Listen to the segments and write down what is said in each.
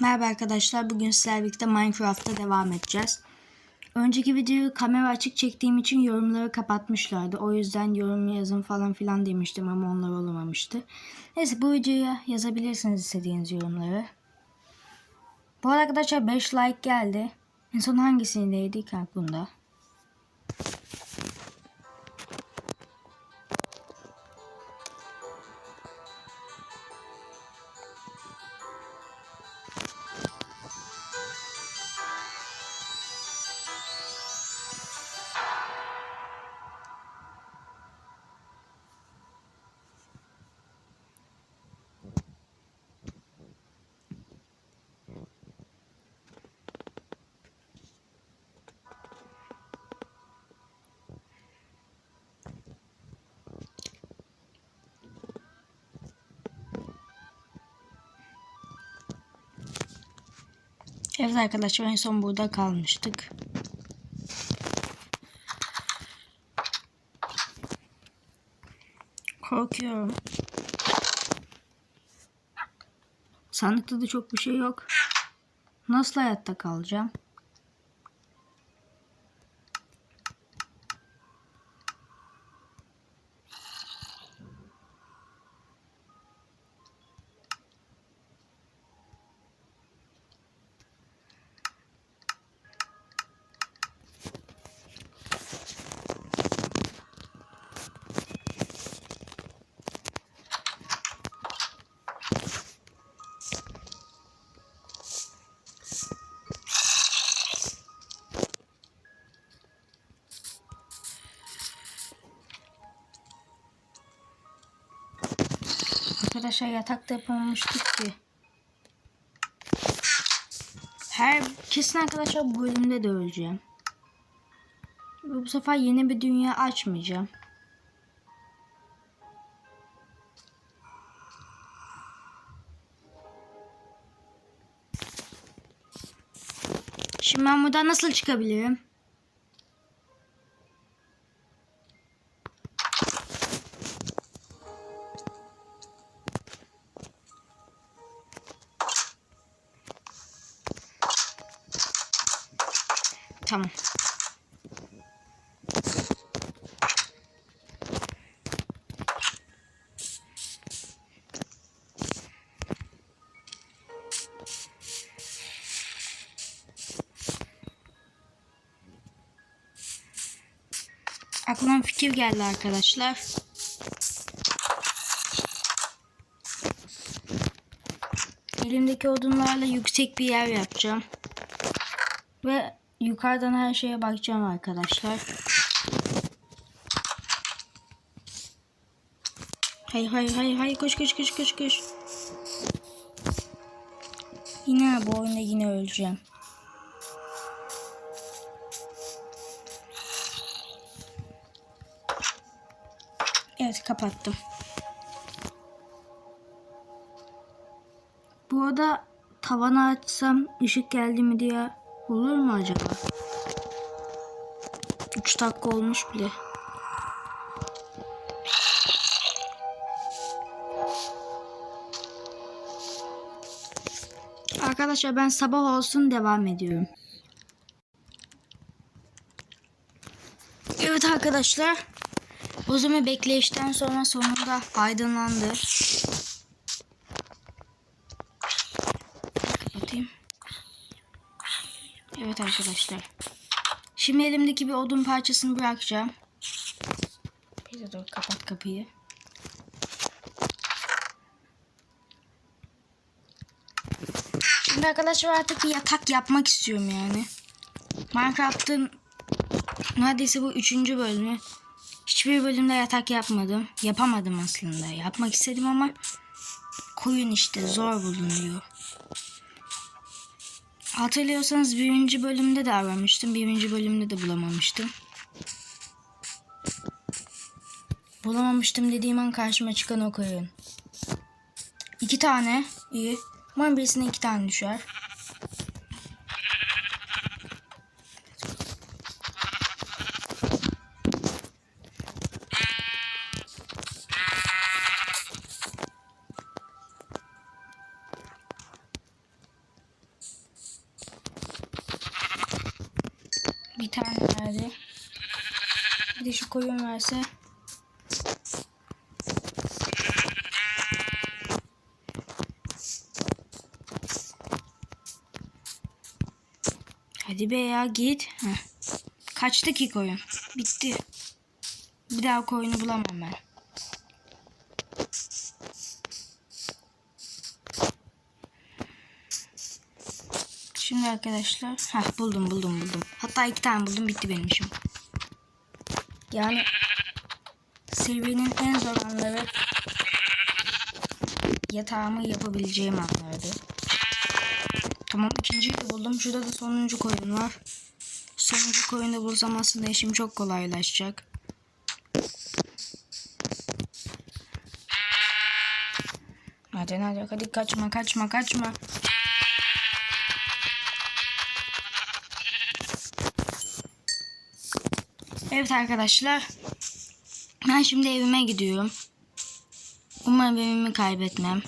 Merhaba arkadaşlar. Bugün sizlerle birlikte Minecraft'ta devam edeceğiz. Önceki videoyu kamera açık çektiğim için yorumları kapatmışlardı. O yüzden yorum yazın falan filan demiştim ama onlar olamamıştı. Neyse bu videoya yazabilirsiniz istediğiniz yorumları. Bu arada arkadaşlar 5 like geldi. En son hangisindeydik aklımda? Evet arkadaşlar en son burada kalmıştık. Korkuyorum. Sandıkta da çok bir şey yok. Nasıl hayatta kalacağım? Arkadaşlar yatakta yapamamıştık ki. Her kesin arkadaşlar bu bölümde de öleceğim. Ve bu sefer yeni bir dünya açmayacağım. Şimdi ben buradan nasıl çıkabilirim? Tamam. Aklıma fikir geldi arkadaşlar. Elimdeki odunlarla yüksek bir yer yapacağım. Ve yukarıdan her şeye bakacağım arkadaşlar. Hayır hayır hayır hayır koş koş koş koş koş. Yine bu oyunda yine öleceğim. Evet kapattım. Bu arada tavanı açsam ışık geldi mi diye olur mu acaba? 3 dakika olmuş bile. Arkadaşlar ben sabah olsun devam ediyorum. Evet arkadaşlar. O zaman bekleyişten sonra sonunda aydınlandı. Evet arkadaşlar. Şimdi elimdeki bir odun parçasını bırakacağım. Bir dur kapat kapıyı. Şimdi arkadaşlar artık bir yatak yapmak istiyorum yani. Minecraft'ın neredeyse bu üçüncü bölümü. Hiçbir bölümde yatak yapmadım. Yapamadım aslında. Yapmak istedim ama koyun işte zor bulunuyor. Hatırlıyorsanız birinci bölümde de aramıştım. Birinci bölümde de bulamamıştım. Bulamamıştım dediğim an karşıma çıkan o koyun. İki tane. iyi. Umarım birisine iki tane düşer. Bir tane verdi. Bir de şu koyun verse. Hadi be ya git. Heh. Kaçtı ki koyun? Bitti. Bir daha koyunu bulamam ben. Şimdi arkadaşlar. Heh buldum buldum buldum. Hatta iki tane buldum bitti benim işim. Yani serinin en zor anları yatağımı yapabileceğim anlardı. Tamam ikinciyi de buldum. Şurada da sonuncu koyun var. Sonuncu koyunu bulsam aslında işim çok kolaylaşacak. Hadi hadi hadi kaçma kaçma kaçma. Evet arkadaşlar. Ben şimdi evime gidiyorum. Umarım evimi kaybetmem.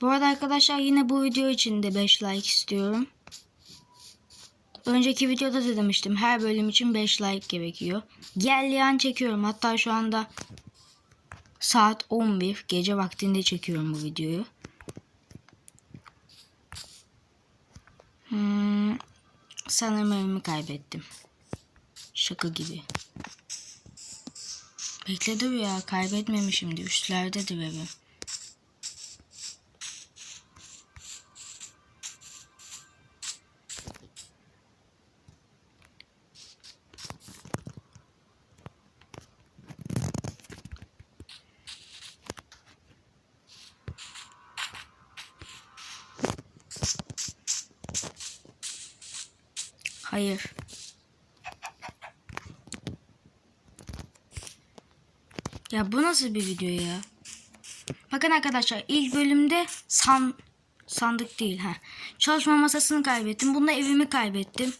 Bu arada arkadaşlar yine bu video için de 5 like istiyorum. Önceki videoda da demiştim her bölüm için 5 like gerekiyor. Gel yan çekiyorum. Hatta şu anda saat 11 gece vaktinde çekiyorum bu videoyu. Sanırım evimi kaybettim. Şaka gibi. Bekle dur ya kaybetmemişimdi. Üstlerdedir evim. Hayır. Ya bu nasıl bir video ya? Bakın arkadaşlar ilk bölümde san sandık değil ha. Çalışma masasını kaybettim. Bunda evimi kaybettim.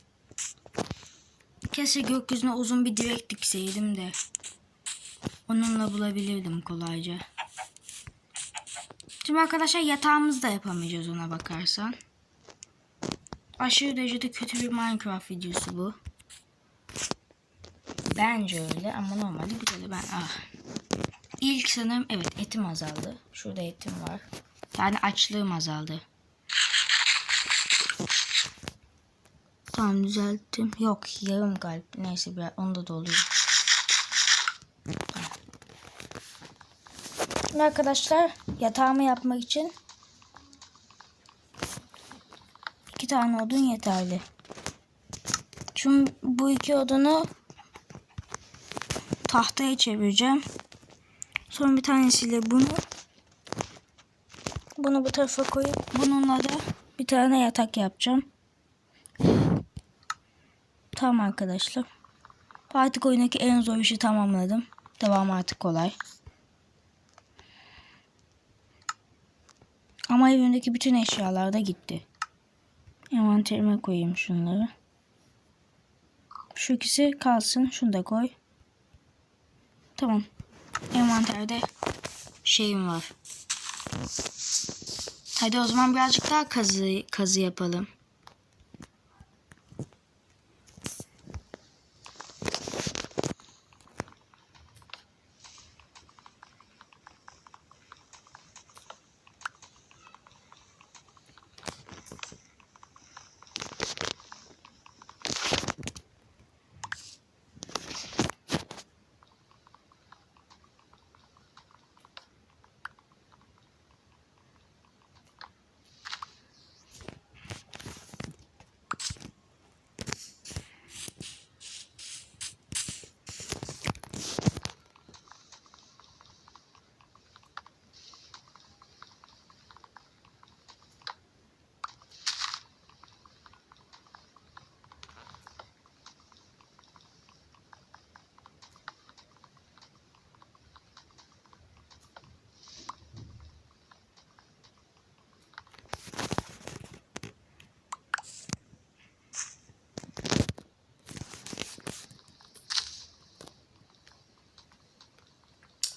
Keşke gökyüzüne uzun bir direk dikseydim de. Onunla bulabilirdim kolayca. Şimdi arkadaşlar yatağımızı da yapamayacağız ona bakarsan. Aşırı derecede kötü bir Minecraft videosu bu. Bence öyle ama normalde güzel. Ben ah. İlk sanırım evet etim azaldı. Şurada etim var. Yani açlığım azaldı. Tamam düzelttim. Yok yarım kalp. Neyse biraz onu da. Şimdi arkadaşlar yatağımı yapmak için iki tane odun yeterli. Şimdi bu iki odunu tahtaya çevireceğim. Sonra bir tanesiyle bunu bunu bu tarafa koyup bununla da bir tane yatak yapacağım. Tamam arkadaşlar. Artık oyundaki en zor işi tamamladım. Devam artık kolay. Ama evimdeki bütün eşyalar da gitti. Envanterime koyayım şunları. Şu ikisi kalsın. Şunu da koy. Tamam. Envanterde şeyim var. Hadi o zaman birazcık daha kazı, kazı yapalım.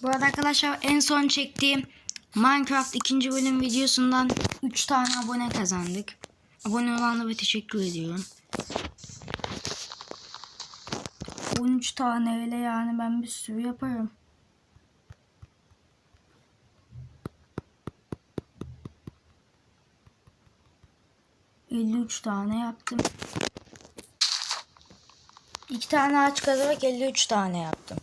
Bu arada arkadaşlar en son çektiğim Minecraft ikinci bölüm videosundan 3 tane abone kazandık. Abone olanlara teşekkür ediyorum. 13 tane öyle yani ben bir sürü yaparım. Elli üç tane yaptım. İki tane ağaç kazarak 53 tane yaptım.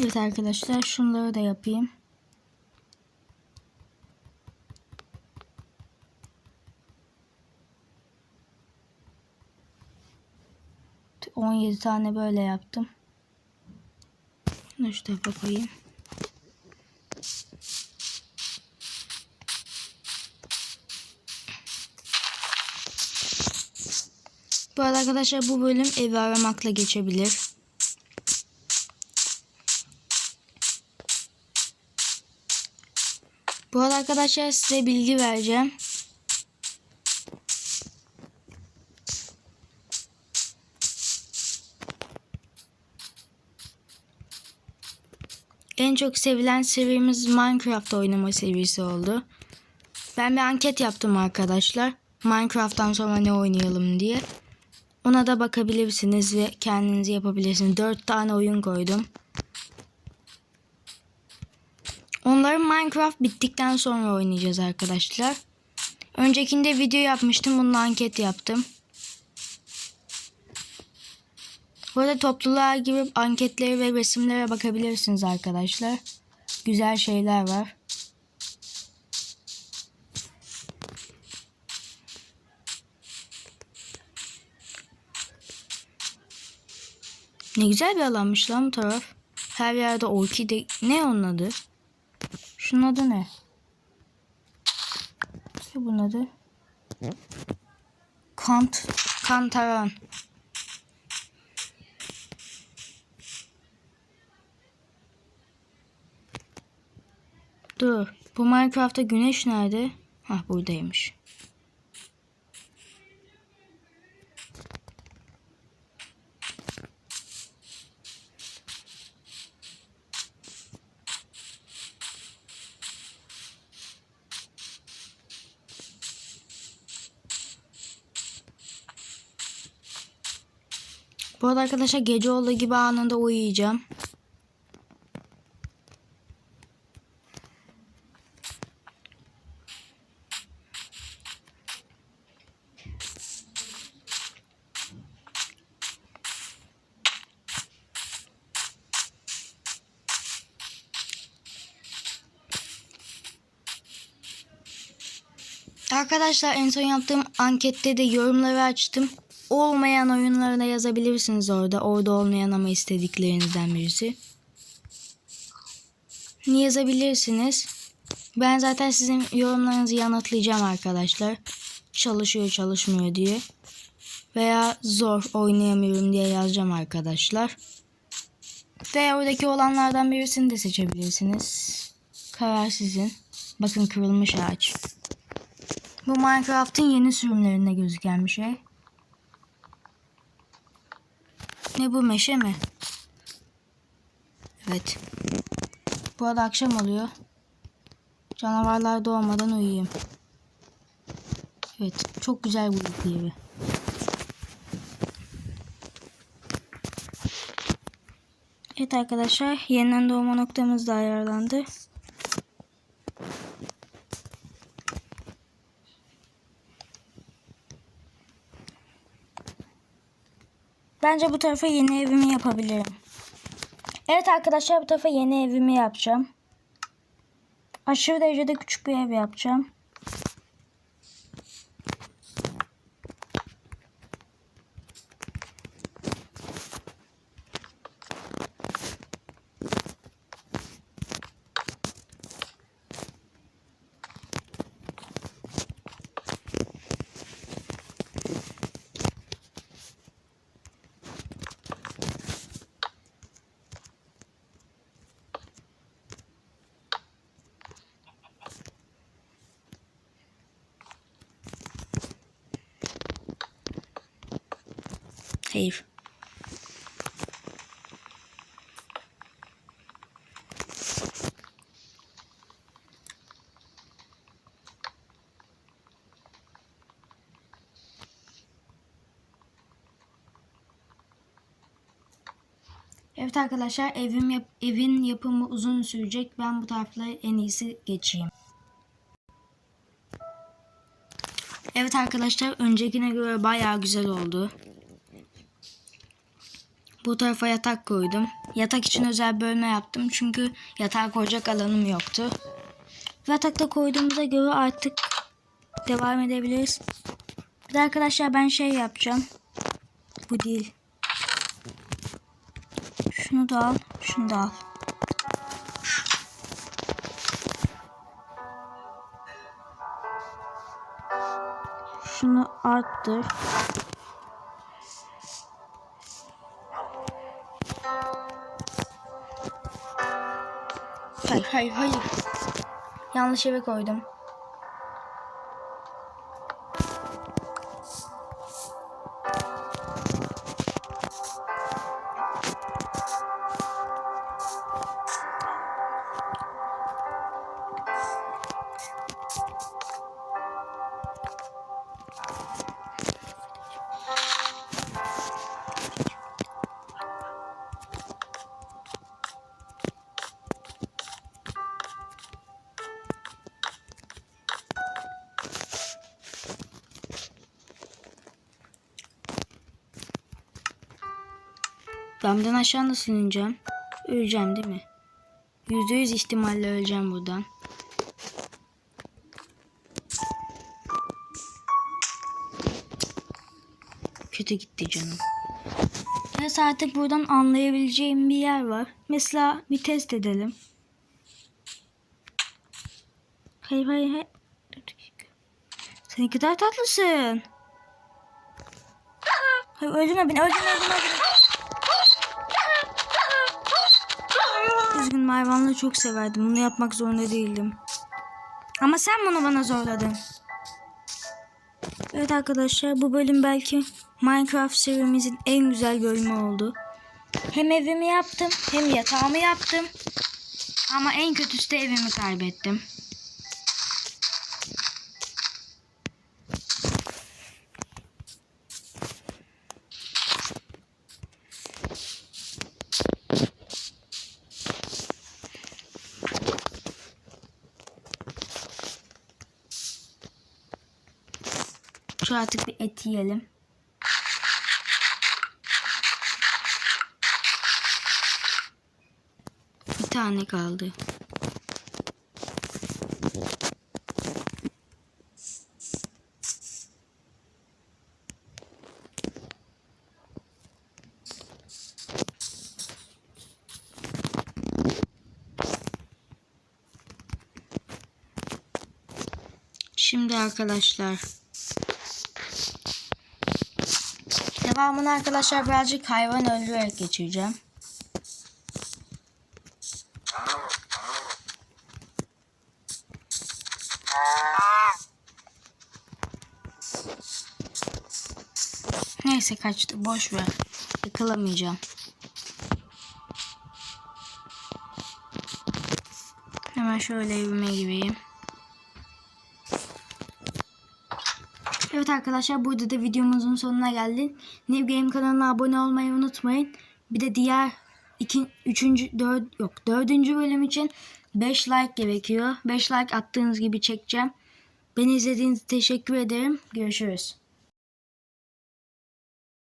Evet arkadaşlar şunları da yapayım. On yedi tane böyle yaptım. Şunu şu koyayım. Bu arada arkadaşlar bu bölüm evi aramakla geçebilir. Bu arada arkadaşlar size bilgi vereceğim. En çok sevilen serimiz Minecraft oynama serisi oldu. Ben bir anket yaptım arkadaşlar. Minecraft'tan sonra ne oynayalım diye. Ona da bakabilirsiniz ve kendiniz yapabilirsiniz. 4 tane oyun koydum. Minecraft bittikten sonra oynayacağız arkadaşlar. Öncekinde video yapmıştım. Bunun anket yaptım. Burada topluluğa girip anketleri ve resimlere bakabilirsiniz arkadaşlar. Güzel şeyler var. Ne güzel bir alanmış lan bu taraf. Her yerde orkide... Ne onun adı? Şunun adı ne? Ne bunun adı? Kant, kantaran. Dur. Bu Minecraft'ta güneş nerede? Hah buradaymış. Arada arkadaşlar gece olduğu gibi anında uyuyacağım. Arkadaşlar en son yaptığım ankette de yorumları açtım. Olmayan oyunlarına yazabilirsiniz orada. Orada olmayan ama istediklerinizden birisi. Yazabilirsiniz? Ben zaten sizin yorumlarınızı yanıtlayacağım arkadaşlar. Çalışıyor çalışmıyor diye. Veya zor oynayamıyorum diye yazacağım arkadaşlar. Ve oradaki olanlardan birisini de seçebilirsiniz. Karar sizin. Bakın kırılmış ağaç. Bu Minecraft'ın yeni sürümlerinde gözüken bir şey. Ne bu meşe mi? Evet. Bu arada akşam oluyor. Canavarlar doğmadan uyuyayım. Evet. Çok güzel bu uyku evi. Evet arkadaşlar. Yeniden doğma noktamız da ayarlandı. Bence bu tarafa yeni evimi yapabilirim. Evet arkadaşlar bu tarafa yeni evimi yapacağım. Aşırı derecede küçük bir ev yapacağım. Hayır. Evet arkadaşlar evim yap- evin yapımı uzun sürecek. Ben bu taraflara en iyisi geçeyim. Evet arkadaşlar öncekine göre bayağı güzel oldu. Bu tarafa yatak koydum. Yatak için özel bölme yaptım çünkü yatağa koyacak alanım yoktu. Yatakta koyduğumuza göre artık devam edebiliriz. Bir de arkadaşlar ben şey yapacağım. Bu değil. Şunu da al, şunu da al. Şunu arttır. Hayır, hayır. Yanlış eve koydum. Damdan aşağı nasıl ineceğim? Öleceğim değil mi? Yüzde yüz ihtimalle öleceğim buradan. Kötü gitti canım. Neyse artık buradan anlayabileceğim bir yer var. Mesela bir test edelim. Hayır hayır hayır. Sen ne kadar tatlısın. Hayır öldürme beni öldürme öldürme öldürme. Üzgünüm hayvanları çok severdim. Bunu yapmak zorunda değildim. Ama sen bunu bana zorladın. Evet arkadaşlar bu bölüm belki Minecraft serimizin en güzel bölümü oldu. Hem evimi yaptım hem yatağımı yaptım. Ama en kötüsü de evimi kaybettim. Şu artık bir et yiyelim. Bir tane kaldı. Şimdi arkadaşlar Devamını arkadaşlar birazcık hayvan öldürerek geçireceğim. Neyse kaçtı boş ver. Yıkılamayacağım. Hemen şöyle evime gireyim. Evet arkadaşlar burada da videomuzun sonuna geldik. New Game kanalına abone olmayı unutmayın. Bir de diğer iki, üçüncü, dört, yok dördüncü bölüm için 5 like gerekiyor. 5 like attığınız gibi çekeceğim. Beni izlediğiniz için teşekkür ederim. Görüşürüz.